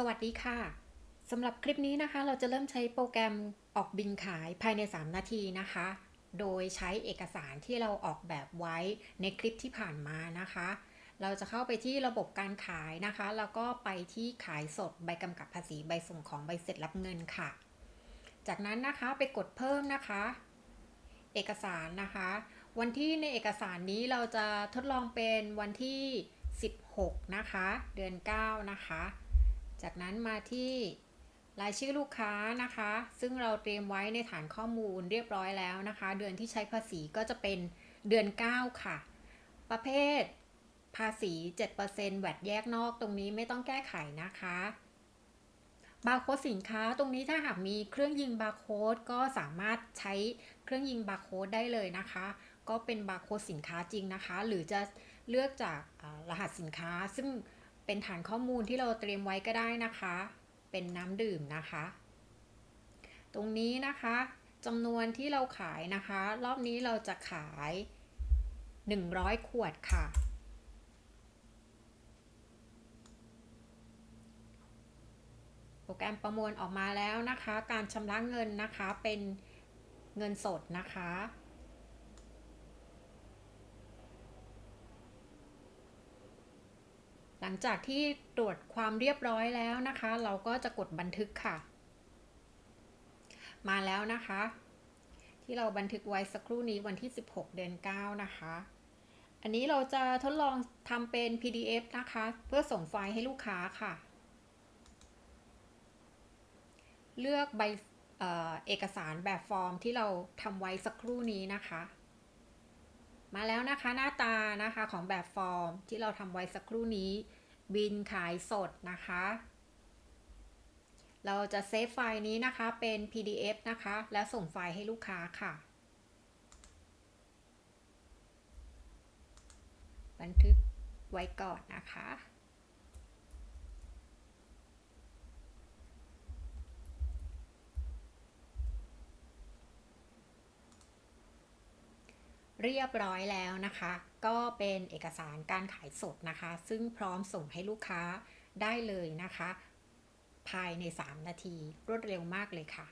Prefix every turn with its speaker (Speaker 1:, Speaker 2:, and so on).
Speaker 1: สวัสดีค่ะสำหรับคลิปนี้นะคะ เราจะเริ่มใช้โปรแกรมออกบินขายภายใน 3 นาทีนะคะ โดยใช้เอกสารที่เราออกแบบไว้ในคลิปที่ผ่านมานะคะ เราจะเข้าไปที่ระบบการขายนะคะ แล้วก็ไปที่ขายสดใบกำกับภาษีใบส่งของใบเสร็จรับเงินค่ะ จากนั้นนะคะไปกดเพิ่มนะคะ เอกสารนะคะ วันที่ในเอกสารนี้เราจะทดลองเป็นวันที่ 16 นะคะ เดือน 9 นะคะ จากนั้นมาที่รายชื่อลูกค้านะคะ ซึ่งเราเตรียมไว้ในฐานข้อมูลเรียบร้อยแล้วนะคะ เดือนที่ใช้ภาษีก็จะเป็นเดือน 9 ค่ะ ประเภทภาษี 7%แวดแยกนอกตรงนี้ไม่ต้องแก้ไขนะคะบาร์โค้ดสินค้าตรงนี้ถ้าหากมีเครื่องยิงบาร์โค้ดก็สามารถใช้เครื่องยิงบาร์โค้ดได้เลยนะคะ ก็เป็นบาร์โค้ดสินค้าจริงนะคะ หรือจะเลือกจากรหัสสินค้าซึ่ง เป็นฐานข้อมูลที่เราเตรียมไว้ก็ได้นะคะ เป็นน้ำดื่มนะคะ ตรงนี้นะคะจำนวนที่เราขายนะคะ รอบนี้เราจะขาย 100 ขวดค่ะ โปรแกรมประมวลออกมาแล้วนะคะ การชำระเงินนะคะเป็นเงินสดนะคะ ลังจากที่ตรวจความเรียบร้อยแล้วนะคะ เราก็จะกดบันทึกค่ะ มาแล้วนะคะ ที่เราบันทึกไว้สักครู่นี้วันที่ 16 เดือน 9 นะคะ อันนี้เราจะทดลองทำเป็น PDF นะคะ เพื่อส่งไฟล์ให้ลูกค้าค่ะ เลือกใบเอเอกสารแบบฟอร์มที่เราทำไว้สักครู่นี้นะคะ มาแล้วนะคะหน้าตานะคะของแบบฟอร์มที่เราทำไว้สักครู่นี้ บินขายสดนะคะ เราจะเซฟไฟล์นี้นะคะเป็น PDF นะคะ แล้วส่งไฟล์ให้ลูกค้าค่ะ บันทึกไว้ก่อนนะคะ เรียบร้อยแล้วนะคะ ก็เป็นเอกสารการขายสดนะคะ ซึ่งพร้อมส่งให้ลูกค้าได้เลยนะคะ ภายใน 3 นาทีรวดเร็วมากเลยค่ะ